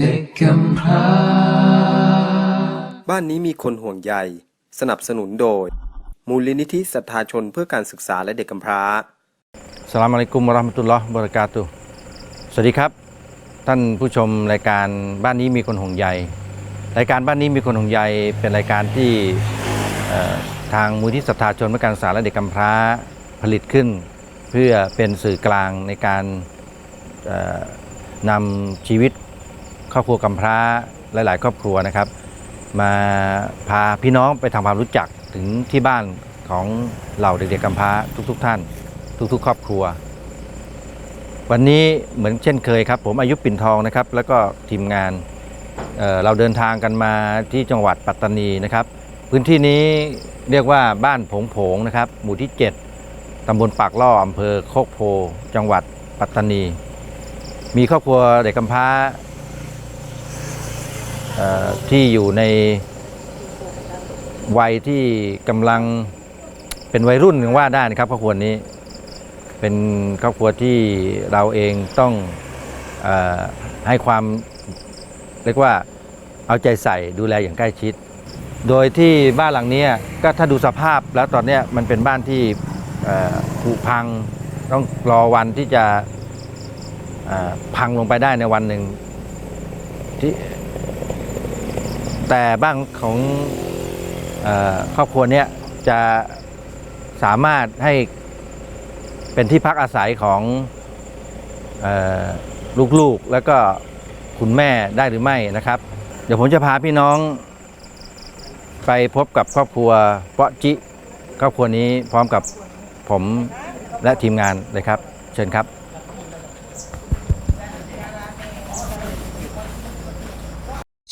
เด็กกำพร้า บ้านนี้มีคนห่วงใย สนับสนุนโดย มูลนิธิศรัทธาชนเพื่อการศึกษาและเด็กกำพร้า สลามอะลัยกุมวะเราะห์มะตุลลอฮ์บะเราะกาตุฮ์สวัสดีครับ ท่านผู้ชมรายการบ้านนี้มีคนห่วงใยรายการบ้านนี้มีคนห่วงใยเป็นรายการที่เอ่อทางมูลที่ศรัทธาชนเพื่อการศึกษาและเด็กกำพร้าผลิตขึ้น เพื่อเป็นสื่อกลางในการเอ่อนำชีวิตค รอบครัวกำพร้าหลาย ๆ ครอบครัวนะครับ มาพาพี่น้องไปทำความรู้จักถึงที่บ้านของเหล่าเด็กๆกำพร้าทุกๆท่าน ทุก ๆ ครอบครัว วันนี้เหมือนเช่นเคยครับ ผมอายุปิ่นทองนะครับ แล้วก็ทีมงานเเราเดินทางกันมาที่จังหวัดปัตตานีนะครับ พื้นที่นี้เรียกว่าบ้านผงผงนะครับ หมู่ที่ 7ตำบลปากล่ออำเภอโคกโพ จังหวัดปัตตานี มีครอบครัวเด็กกำพร้า ที่อยู่ในวัยที่กำลังเป็นวัยรุ่นถึงว่าได้นะครับครอบครัวนี้ เป็นครอบครัวที่เราเองต้องอให้ความเรียกว่าเอาใจใส่ดูแลอย่างใกล้ชิด โดยที่บ้านหลังนี้ก็ถ้าดูสภาพแล้วตอนนี้มันเป็นบ้านที่ผุพังต้องรอวันที่จะพังลงไปได้ในวันหนึ่งที่ แต่บ้านของอครอบครัวเนี้ยจะสามารถให้เป็นที่พักอาศัยของอลูกๆ แล้วก็คุณแม่ได้หรือไม่นะครับ เดี๋ยวผมจะพาพี่น้อง ไปพบกับครอบครัวเปาะจิครอบครัวนี้พร้อมกับผมและทีมงานเลยครับ เชิญครับ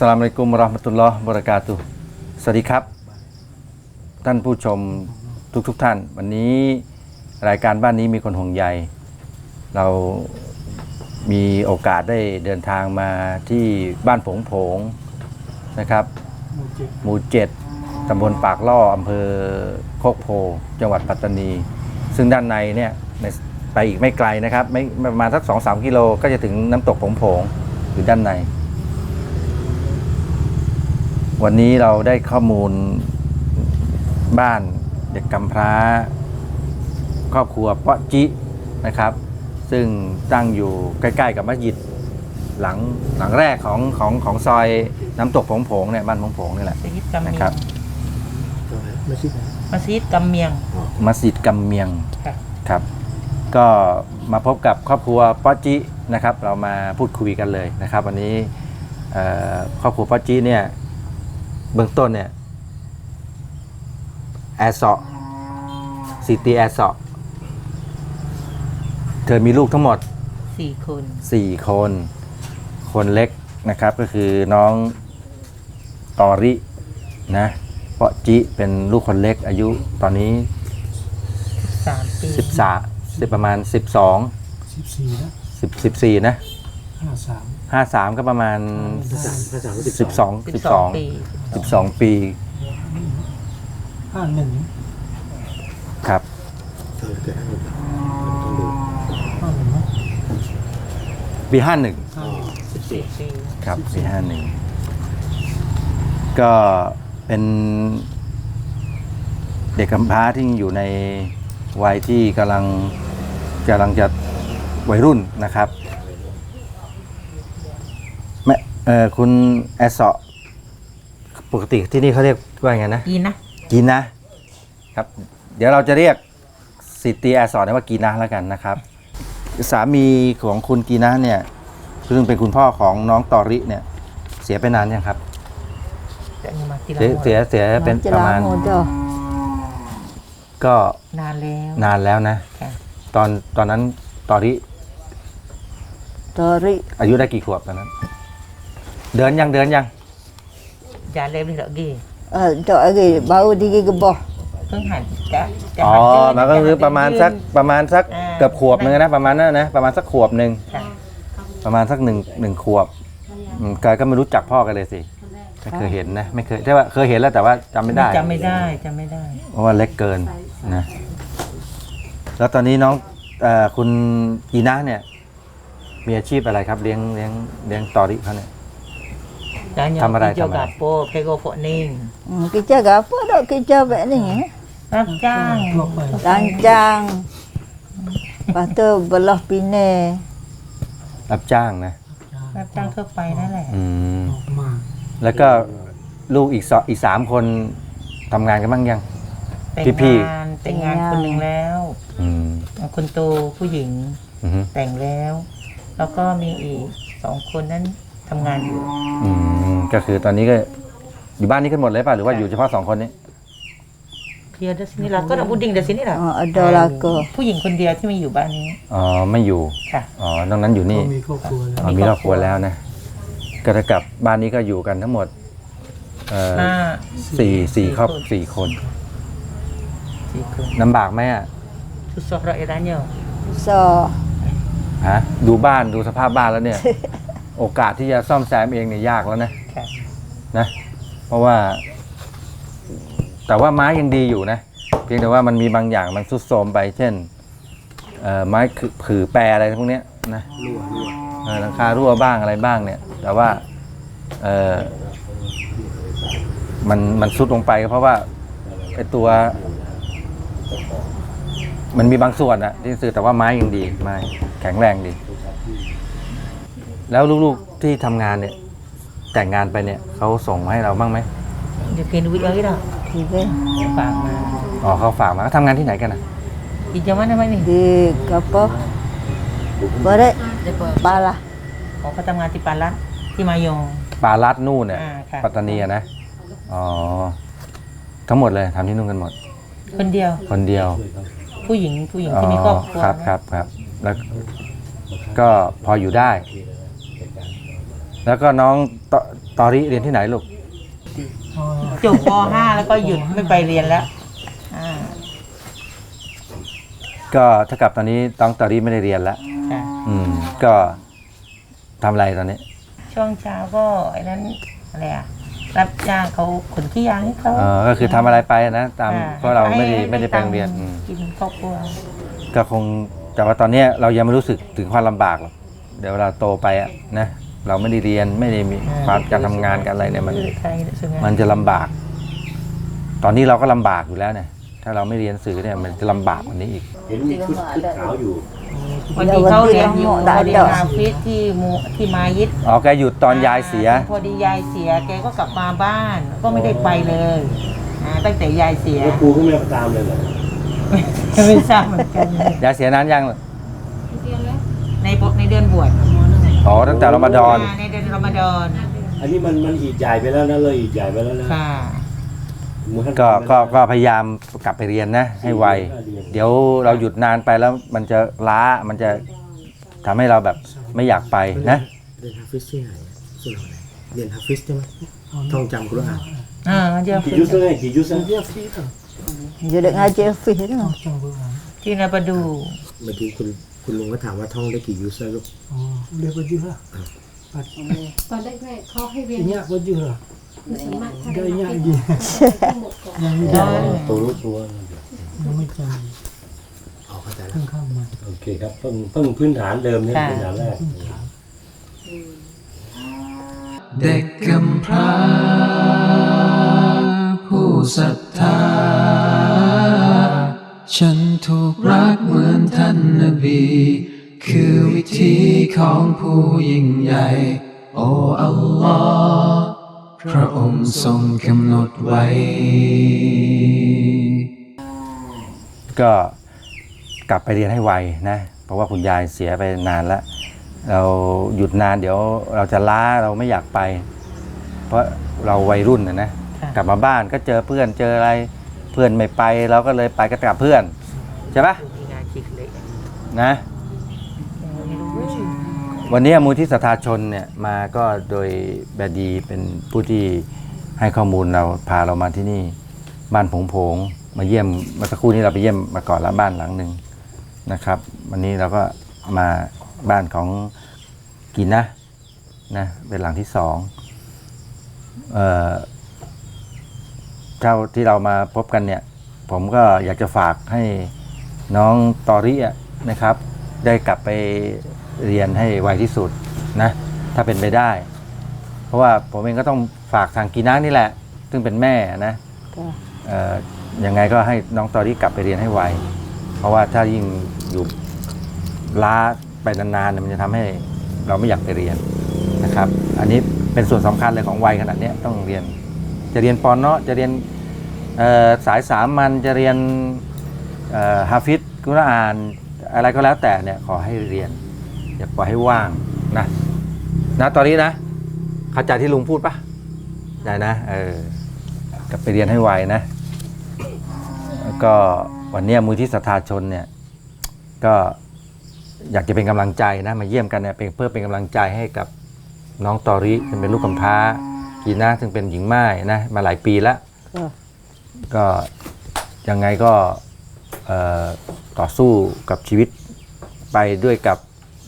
สลามอะลัยกุมราะห์มะตุลลอฮ์บรากาตุสวัสดีครับ ท่านผู้ชมทุกๆทท่าน วันนี้รายการบ้านนี้มีคนห่วงใย เรามีโอกาสได้เดินทางมาที่บ้านผงผงนะครับ หมู่เจ็ดตำบลปากล่ออำเภอโคกโพ จังหวัดปัตตานี ซึ่งด้านในเนี่ยในไปอีกไม่ไกลนะครับ ไม่ประมาณสักสองสามกิโลก็จะถึงน้ำตกผงผงอยู่ด้านใน วันนี้เราได้ข้อมูลบ้านเด็กกำพร้า ครอบครัวเปาะจินะครับ ซึ่งตั้งอยู่ใกล้ๆกับมัสยิดหลังหลังแรกของของของซอยน้ำตกผงผงเนี่ยบ้านผงผงนี่แหละมัสยิดกำเมีนะยงครับมัสยิดกำเมียง มัสยิดกำเมียงค่ะ ครับ ก็มาพบกับครอบครัวเปาะจินะครับ เรามาพูดคุยกันเลยนะครับ วันนี้เอ่อครอบครัวเปาะจิเนี่ย เบื้องต้นเนี่ยแอร์เซาะซิตี้แอร์เซาะเธอมีลูกทั้งหมด สี่คน 4 คน คนเล็กนะครับก็คือน้องตอรินะเปาะจิเป็นลูกคนเล็กอายุตอนนี้ สามปี13สิบประมาณ 12 สิบสี่นะ10 14 นะ ห้าสาม53 ก็ประมาณ12 สิบสองปี12 12ปีห้าหนึ่งครับห้าหนึ่งนะปี51ห้าสิบสี่ปีครับปี51ก็เป็นเด็กกำพร้าที่อยู่ในวัยที่กำลังกำลังจะวัยรุ่นนะครับแม่เออคุณแอสเซาะ ปกติที่นี่เขาเรียกว่าไงนะดีนะกีนะ ครับ เดี๋ยวเราจะเรียกสิทธิแอร์สอนว่ากีนะแล้วกันนะครับ สามีของคุณกีนะเนี่ยซึ่งเป็นคุณพ่อของน้องตอริเนี่ย เสียไปนานยังครับจะเอามาทีละเสียหมดเสียเสียเป็นประมาณ ก็นานแล้วนานแล้วนะค่ะตอนตอนนั้นตอริตอริอายุได้กี่ขวบตอนนั้น เดินยังเดินยัง จาเล็บเลยเหรอกี่ Uh, Tok hari baru diri gebah. เพิ่งหันจะจะอ๋อหันมันก็คือประมาณสักประมาณสักเกือบขวบหนึงนะประมาณนั้นนะประมาณสักขวบหนึ่งค่ะประมาณสักหนึ่งหนึ่งขวบอืมกายก็ไม่รู้จักพ่อกันเลยสิไม่เคยเห็นนะไม่เคยแต่ว่าเคยเห็นแล้วแต่ว่าจำไม่ได้ จำไม่ได้จำไม่ได้ เพราะว่าเล็กเกินนะ แล้วตอนนี้น้องเออคุณกีน่าเนี่ย มีอาชีพอะไรครับ เลี้ยงเลี้ยงเลี้ยงตอริเขาเนี่ย Tanya Thăm ở đây, kerja thăm ở đây. gapo, pego pok ning. Hmm, kerja ke apa dok kerja baik ni eh? Rancang. ทั่วไป Rancang. Lepas tu belah pinai. รับจ้างนะ Rancang ทั่วไปนั่นแหละ อืมออกมาแล้วก็ลูกอีกสองอีกสามคนทำงานกันบ้างยัง แต่งพี่ งานแต่งงานคนหนึ่งแล้วอืมคนโตผู้หญิงอือฮึแต่งแล้ว แล้วก็มีอีกสองคนนั้น ทำงานอยู่ อืมก็คือตอนนี้ก็อยู่บ้านนี้กันหมดเลยป่ะหรือว่าอยู่เฉพาะสองคนนี้ dia ada sini lah. Kau nak buding dari sini lah. Ha, ada laka. ผู้หญิงคนเดียวที่มาอยู่บ้านนี้อ๋อไม่อยู่ค่ะ อ๋อนอกนั้นอยู่ก็นี่มีครอบครัวแล้ว อ๋อมีครอบครัวแล้วนะก็เท่ากับบ้านนี้ก็อยู่กันทั้งหมดเอ่อห้าสี่สี่ครอบคนสี่คนสี่คนลำบากไหมอะ susah rakyatnya So, ฮะดูบ้านดูสภาพบ้านแล้วเนี่ย โอกาสที่จะซ่อมแซมเองเนี่ยยากแล้วนะค่ะนะ เพราะว่า แต่ว่าไม้ยังดีอยู่นะ เพียงแต่ว่ามันมีบางอย่างมันทรุดโทรมไป เช่นเอ่อไม้คือผือแปรอะไรพวกเนี้ยนะเออหลังคารั่วบ้างอะไรบ้างเนี่ย แต่ว่าเออมันมันซุดลงไปก็เพราะว่าไอตัว มันมีบางส่วนอะที่สื่อแต่ว่าไม้ยังดีไม้แข็งแรงดี แล้วลูกๆที่ทำงานเนี่ย แต่งงานไปเนี่ยเขาส่งมาให้เราบ้างไหม dia kena duit lagi dah tiga. ฝากมาอ๋อเขาฝากมาเขาทำงานที่ไหนกันอะ di jam mana mai ni Di apa? Berat. Pala. เขาก็ทำงานที่ปาลัดที่มายองปลาลัดนู่นเนี่ยอ่าค่ะ ปัตตานีอะนะอ๋อทั้งหมดเลยทำที่นู่นกันหมดคนเดียวคนเดียวผู้หญิงผู้หญิงที่มีครอบครัวครับนะครับครับ แล้วก็พออยู่ได้ แล้วก็น้องตตอริเรียนที่ไหนลูกอ๋อจบป .5 แล้วก็หยุดไม่ไปเรียนแล้วอ่าก็เท่ากับตอนนี้ต้องตอริไม่ได้เรียนแล้วค่ะอืม ก็ทำอะไรตอนนี้ช่วงเช้าก็ไอ้นั้นอะไรอะรับจ้างเขาขนขี้ยางให้เขาเออก็คือทำอะไรไปนะตามอ่เพราะเราไม่ได้ให้ไม่ได้ไปตัโรงเรียนค์อืม กินครอบครัว ก็คงแต่ว่าตอนเนี้ยเรายังไม่รู้สึกถึงความลำบากหรอกเดี๋ยวเวลาโตไปอะนะ เราไม่ได้เรียนไม่ได้มีความการทำงานกันอะไรเนี่ยมันใครเนี่ยส่วนใหญ่มันจะลำบาก ตอนนี้เราก็ลำบากอยู่แล้วเนี่ยถ้าเราไม่เรียนหนังสือเนี่ยมันจะลำบากกว่านี้อีกเห็นมีชุดชุดขาวอยู่วันที่เขาเรียนอยู่ได้เขาเรียนดอกอาฟิศที่มูที่มายิดอ๋อแกหยุดตอนยายเสีย พอดียายเสียแกก็กลับมาบ้านก็ไม่ได้ไปเลยอ่าตั้งแต่ยายเสียแล้วครูก็ไม่มาตามเลยเหรอไม่ทราบเหมือนกันยายเสียนานยังในปกในเดือนบวช อ๋อตั้งแต่รอมฎอนาในเดือนรอมฎอนอันนี้มันมันอีกใหญ่ไปแล้วนะเลยอีกใหญ่ไปแล้วนะค่ะมือท่านก็ก็ก็พยายามกลับไปเรียนนะ ให้ไว เดี๋ยวเราหยุดนานไปแล้วมันจะล้ามันจะทำให้เราแบบไม่อยากไปนะ เรียนฮาฟิสที่ไหนสุเหร่าไหนเรียนฮาฟิสใช่ไหมท่องจำกุรอาน อ่าเดี๋ยวกี่ยุสเลยกี่ยุสเลย dia free tu Jadi ngaji hafiz tu. จังเบอร์อ่านที่นาประดู เมื่อกี้คุณ คุณลุงก็ถามว่าท่องได้กี่ยูสลูก อ๋อเรียกว่าเยอะละตอนแรกๆเขาให้เรียนอีเนี่ยว่าเยอะละสามารถได้ทำเนี่ยได้ดีทั้งหมดก่อนยังไม่ได้ตัวรู้ตัวยังไม่จออกเข้าใจำแล้ว เพิ่งเข้ามาโอเคครับเพิ่งเพิ่งพื้นฐานเดิมเนี่ยพื้นฐานแรกเด็กกำพร้าผู้ศรัทธา ฉันถูกรักเหมือนท่านนบี คือวิธีของผู้ยิ่งใหญ่ โอ้อัลลอฮ์พระองค์ทรงกำหนดไว้ ก็กลับไปเรียนให้ไวนะ เพราะว่าคุณยายเสียไปนานแล้ว เราหยุดนานเดี๋ยวเราจะล้าเราไม่อยากไป เพราะเราวัยรุ่นนะนะค่ะกลับมาบ้านก็เจอเพื่อนเจออะไรเพื่อนไม่ไปเราก็เลยไปกับกับเพื่อน ใช่ปะที่งานคิดเล็กนะ วันนี้มูลที่สทธาชนเนี่ยมาก็โดยแบดีเป็นผู้ที่ให้ข้อมูลเราพาเรามาที่นี่ บ้านผงผงมาเยี่ยมเมื่อสักครู่นี้เราไปเยี่ยมมาก่อนแล้วบ้านหลังหนึ่งนะครับ วันนี้เราก็มาบ้านของกินนะนะเป็นหลังที่สองเอ่อ เจ้าที่เรามาพบกันเนี่ย ผมก็อยากจะฝากให้น้องตอรี่อะนะครับ ได้กลับไปเรียนให้ไวที่สุดนะ ถ้าเป็นไปได้ เพราะว่าผมเองก็ต้องฝากทางกีนักนี่แหละ ซึ่งเป็นแม่นะจ้ะเอ่อยังไงก็ให้น้องตอรี่กลับไปเรียนให้ไว เพราะว่าถ้ายิ่งอยู่ล้าไปนานๆเนี่ยมันจะทำให้เราไม่อยากไปเรียนนะครับ อันนี้เป็นส่วนสำคัญเลยของวัยขนาดเนี้ยต้องเรียน จะเรียนปอนเนาะจะเรียนสายสามัญจะเรียนฮาฟิซกุรอานอะไรก็แล้วแต่เนี่ยขอให้เรียน อย่าปล่อยให้ว่างนะนะตอนนี้นะเข้าใจที่ลุงพูดปะได้นะเออกลับไปเรียนให้ไวนะแล้วก็วันนี้มูลที่ศรัทธาชนเนี่ยก็อยากจะเป็นกำลังใจนะมาเยี่ยมกันเนี่ยเป็นเพื่อเป็นกำลังใจให้กับน้องตอริเป็นลูกกำพร้า กีน่าซึ่งเป็นหญิงม่ายนะมาหลายปีแล้ว ก็ก็ยังไงก็เอ่อต่อสู้กับชีวิตไปด้วยกับ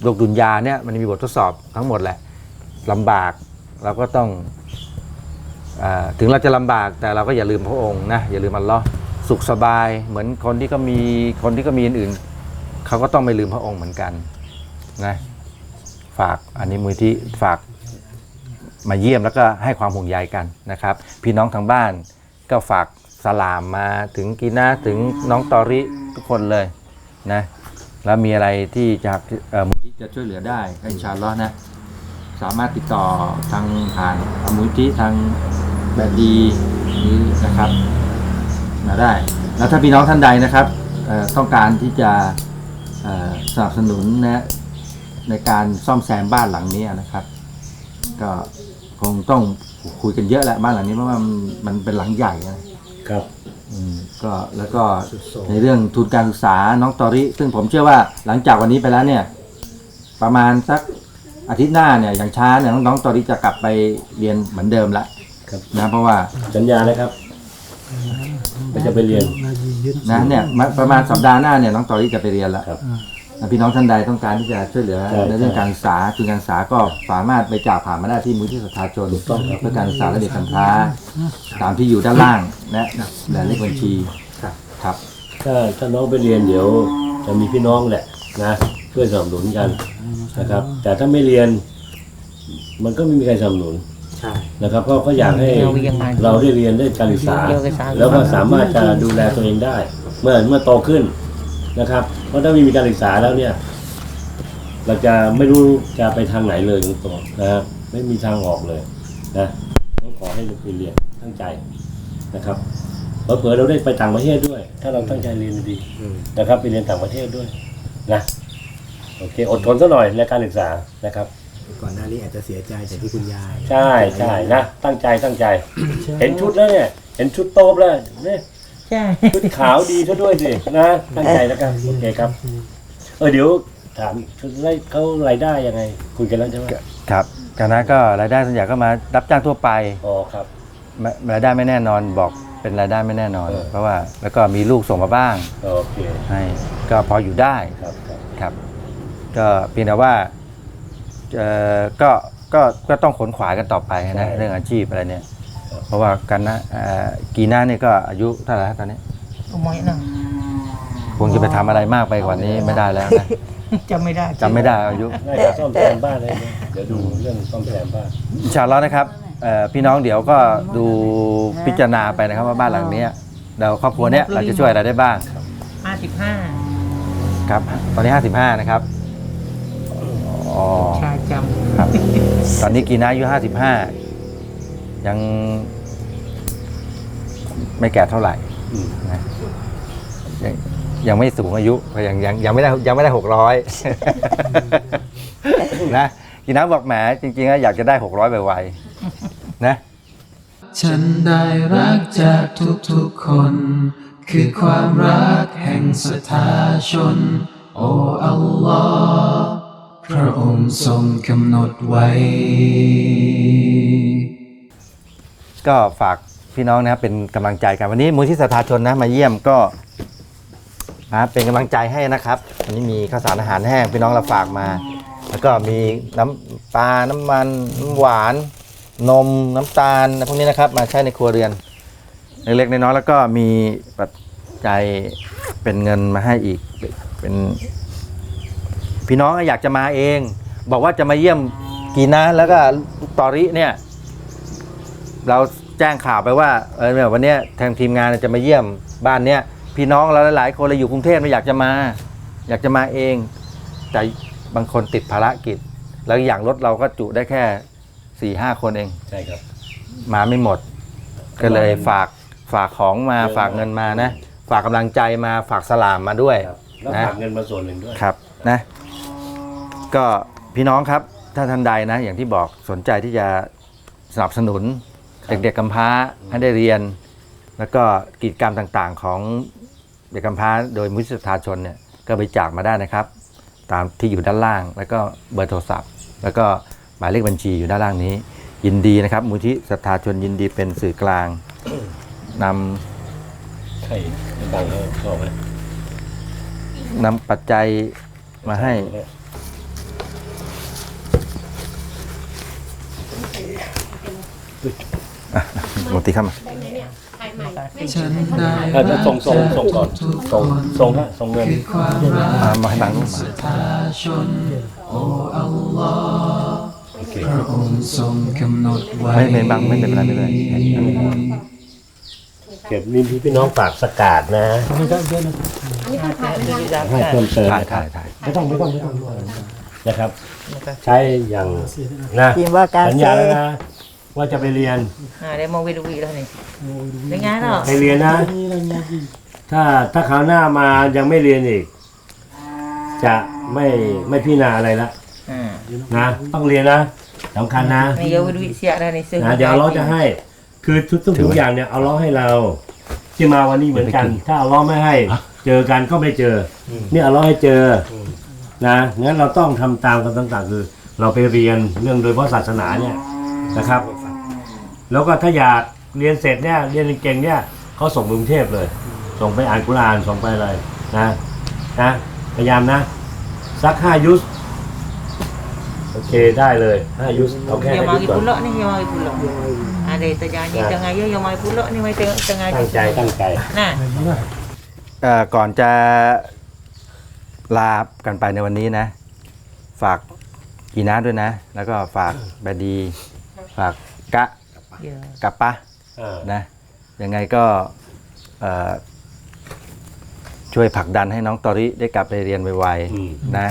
โลกดุนยาเนี่ยมันมีบททดสอบทั้งหมดแหละลำบากเราก็ต้องอาถึงเราจะลำบากแต่เราก็อย่าลืมพระองค์นะอย่าลืมอัลลอฮ์สุขสบายเหมือนคนที่ก็มีคนที่ก็มีอื่นๆเขาก็ต้องไม่ลืมพระองค์เหมือนกันนะฝากอันนี้มือที่ฝาก มาเยี่ยมแล้วก็ให้ความห่วงใยกันนะครับ พี่น้องทางบ้านก็ฝากสลามมาถึงกีน่าถึงน้องตอริทุกคนเลยนะแล้วมีอะไรที่จะเอ่อมูลที่จะช่วยเหลือได้ก็อินชาอัลลอฮ์นะสามารถติดต่อทางผ่านมูลที่ทางแบบดีนี้นะครับมาได้ แล้วถ้าพี่น้องท่านใดนะครับเอ่อต้องการที่จะเอ่อสนับสนุนนะในการซ่อมแซมบ้านหลังนี้นะครับ ก็คงต้องคุยกันเยอะแหละบ้านหลังนี้เพราะว่ามันมันเป็นหลังใหญ่นะครับ อืมก็แล้วก็ในเรื่องทุนการศึกษาน้องตอริ ซึ่งผมเชื่อว่าหลังจากวันนี้ไปแล้วเนี่ย ประมาณสักอาทิตย์หน้าเนี่ยอย่างช้าเนี่ยน้องๆตอริจะกลับไปเรียนเหมือนเดิมละครับนะเพราะว่าสัญญานะครับก็จะไปเรียนนายียึดนะเนี่ยมาประมาณสัปดาห์หน้าเนี่ยน้องตอริจะไปเรียนละครับนะ พี่น้องท่านใดต้องการที่จะช่วยเหลือใช่ในเรื่องการศึกษาทุนการศึกษาก็สามารถไปจ่ายผ่านมาได้ที่มูลที่สถาชนถูกต้องครับเพื่อการศึกษาและเด็กกำพร้าตามที่อยู่ด้านล่างนะและเลขบัญชีครับครับถ้าถ้าน้องไปเรียนเดี๋ยวจะมีพี่น้องแหละนะช่วยสนับสนุนกันนะครับ แต่ถ้าไม่เรียน มันก็ไม่มีใครสนับสนุนใช่นะครับก็ก็อยากให้เราเรียนมาเราได้เรียนได้การศึกษาเรียนการศึกษา แล้วก็สามารถจะดูแลตัวเองได้ เมื่อเมื่อโตขึ้น นะครับ เพราะถ้าไม่มีการศึกษาแล้วเนี่ย เราจะไม่รู้จะไปทางไหนเลยตรงๆนะครับไม่มีทางออกเลยนะต้องขอให้ลูกไปเรียนตั้งใจนะครับเผื่อๆเราได้ไปต่างประเทศด้วย ถ้าเราตั้งใจเรียนดีอืมๆนะครับ ไปเรียนต่างประเทศด้วยนะโอเคอดทนซะหน่อยในการศึกษานะครับ ก่อนหน้านี้อาจจะเสียใจจากที่คุณยายใช่ใช่นะ ตั้งใจตั้งใจ เห็นชุดแล้วเนี่ย เห็นชุดโต๊ะแล้วเนี่ย ใช่ชุดขาวดีซะด้วยสินะตั้งใจแล้วกันโอเคครับ เออเดี๋ยวถามรายเขารายได้ยังไง คุยกันแล้วใช่ไหมครับจากนั้นก็รายได้ส่วนใหญ่ก็มารับจ้างทั่วไปอ๋อครับไม่รายได้ไม่แน่นอนบอกเป็นรายได้ไม่แน่นอนเออเพราะว่าแล้วก็มีลูกส่งมาบ้างโอเคให้ก็พออยู่ได้ครับครับครับก็เพียงแต่ว่าเอ่อก็ก็ก็ต้องขนขวายกันต่อไปนะเรื่องอาชีพอะไรเนี่ย เพราะว่ากันนะเอ่อกีน่าเนี่ยก็อายุเท่าไหร่แล้วตอนนี้โอ้ยนะคงจะไปทำอะไรมากไปกว่านี้ไม่ได้แล้วนะจำไม่ได้จำไม่ได้อายุ น่าจะซ่อมแซมบ้านอะไรเนี่ยเดี๋ยวดูเรื่องซ่อมแซมบ้าน อินชาอัลลอฮ์นะครับเอ่อพี่น้องเดี๋ยวก็ดูพิจารณาไปนะครับว่าบ้านหลังเนี้ยเราครอบครัวเนี้ยเราจะช่วยอะไรได้บ้างห้าสิบห้าครับ ตอนนี้ 55 นะครับอ๋อชายจครับตอนนี้กีน่าอายุ 55 ยังไม่แก่เท่าไหร่อืมนะยังยังไม่สูงอายุก็ยังยังยังไม่ได้ยังไม่ได้600นะกีน่าบอกแหมจริงๆแล้วอยากจะได้600ไวๆนะ ฉันได้รักจากทุกๆคน คือความรักแห่งสถาชน โอ้อัลลอฮ์พระองค์ทรงกำหนดไว้ ก็ฝากพี่น้องนะครับเป็นกำลังใจกันวันนี้มูลที่สถาชนนะมาเยี่ยมก็นะเป็นกำลังใจให้นะครับวันนี้มีข้าวสารอาหารแห้งพี่น้องเราฝากมา แล้วก็มีน้ำปลา น้ำมันน้ำหวาน นมน้ำตาลอะไรพวกนี้นะครับมาใช้ในครัวเรือน เล็กๆน้อยๆแล้วก็มีปัจจัยเป็นเงินมาให้อีกเป็น พี่น้องอยากจะมาเอง บอกว่าจะมาเยี่ยมกีนะแล้วก็ตอริเนี่ย เราแจ้งข่าวไปว่าเออเนี่ยวันเนี้ยทางทีมงานจะมาเยี่ยมบ้านเนี้ยพี่น้องเราหลายๆคนเราอยู่กรุงเทพไม่อยากจะมา อยากจะมาเอง แต่บางคนติดภารกิจ แล้วอย่างรถเราก็จุได้แค่สี่ห้าคนเอง ใช่ครับมาไม่หมด ก็เลยฝากฝากของมาฝากเงินมานะ ฝากกำลังใจมาฝากสลามมาด้วย ครับแล้วนะ ฝากเงินมาส่วนหนึ่งด้วย ครับนะ ก็พี่น้องครับถ้าท่านใดนะ อย่างที่บอกสนใจที่จะสนับสนุน เด็กๆกำพร้าให้ได้เรียน แล้วก็กิจกรรมต่างๆ ของเด็กกำพร้าโดยมุสธาชนเนี่ยก็ไปจากมาได้นะครับ ตามที่อยู่ด้านล่าง แล้วก็เบอร์โทรศัพท์ แล้วก็หมายเลขบัญชีอยู่ด้านล่างนี้ ยินดีนะครับ มูลที่ศรัทธาชนยินดีเป็นสื่อกลางนำใช่ดังเขาชอบไหมนำปัจจัยมาให้ หมดทีครับมาได้ไหมเนี่ยถ่ายใหม่ไม่ฉันถ่ายได้เออเดี๋ยวส่งส่งส่งก่อน ส่งส่งฮะส่งเงินความรักอ่ามาให้บางรูปมาศรัทธาชนโอ้อัลลอฮ์โอเค พระองค์ทรงกำหนดไว้ไม่เป็นบางไม่เป็นไรไม่เป็นไรเก็บนี่พี่น้องฝากสกาดนะไม่ได้เยอะนะอันนี้ต้องถ่ายเป็นยังให้เพิ่มเติมถ่ายนะครัถ่าบยถ่ายไม่ต้องไม่ต้องไม่ต้องนะครับ ใช้อย่างนะ Terima สัญญาแล้ว kasih. นะ ว่าจะไปเรียน อ่าได้มองวิดูวีแล้วนี่เป็นไงเนาะไปเรียนนะ Ini lah ngaji. ถ้าถ้าคราวหน้ามายังไม่เรียนอีก จะไม่ไม่พิจารณาอะไรละอ่านะ ต้องเรียนนะสำคัญนะในเยาวิดูวีเสียแล้วนี่ซึ่งนะเดี๋ยวเราจะให้ คือทุกทุกทุกอย่างเนี่ยเอาล้อให้เรา ที่มาวันนี้เหมือนกัน ถ้าเอาล้อไม่ให้ เจอกันก็ไม่เจออเนี่ยเอาล้อให้เจออนะงั้นเราต้องทำตามกันต่างๆคือ เราไปเรียนเรื่องโดยเฉพาะศาสนาเนี่ยนะครับ แล้วก็ถ้าอยากเรียนเสร็จเนี่ยเรียนเก่งๆเนี่ยเขาส่งกรุงเทพเลย ส่งไปอ่านกุรอานส่งไปอะไรนะนะพยายามนะ สักห้ายุสโอเคได้เลยห้ายุสเอาแค่ yang ห้ายุส mari ก่อน pula ni yang mari pula ada terjanji Ya. tengah ya yang mari pula ni mari tengah tengah ตั้งใจตั้งใจ nah Nah, เอ่อก่อนจะลากันไปในวันนี้นะ ฝากกีนาด้วยนะ แล้วก็ฝากแบดี ฝากกะ ya กับปะอ่านะยังไงก็เอ่อช่วยผลักดันให้น้องตอริได้กลับไปเรียนไวอืมๆนะ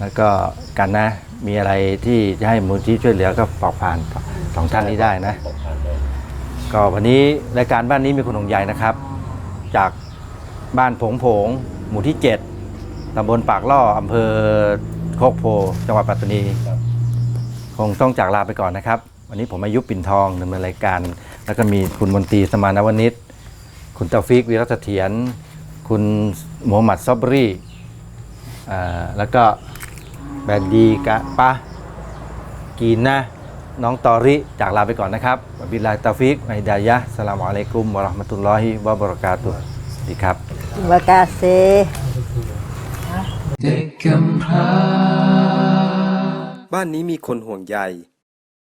แล้วก็กันนะมีอะไรที่จะให้มูลที่ช่วยเหลือก็บอกผ่านสองท่านนี้ได้นะบอกผ่านเลยก็วันนี้รายการบ้านนี้มีคนหงใหญ่นะครับ จากบ้านผงผง หมู่ที่ 7ตำบลปากล่ออำเภอโคกโพ จังหวัดปัตตานี คงต้องจากลาไปก่อนนะครับ วันนี้ผมอายุปิ่นทองดำเนินรายการ แล้วก็มีคุณมนตรีสมานวณิชคุณเตาฟิกวิรัตเสถียรคุณโมฮัมหมัดซอบรีอ่าแล้วก็แบดดีกะปะกีนนะน้องตอริจากลาไปก่อนนะครับวะบิลลาฮิตตาฟิกไฮดายะห์สลามอะลัยกุมวะเราะห์มะตุลลอฮิวะบะเราะกาตุฮ์สวัสดีครับ Terima kasih. เด็กกำพร้าบ้านนี้มีคนห่วงใย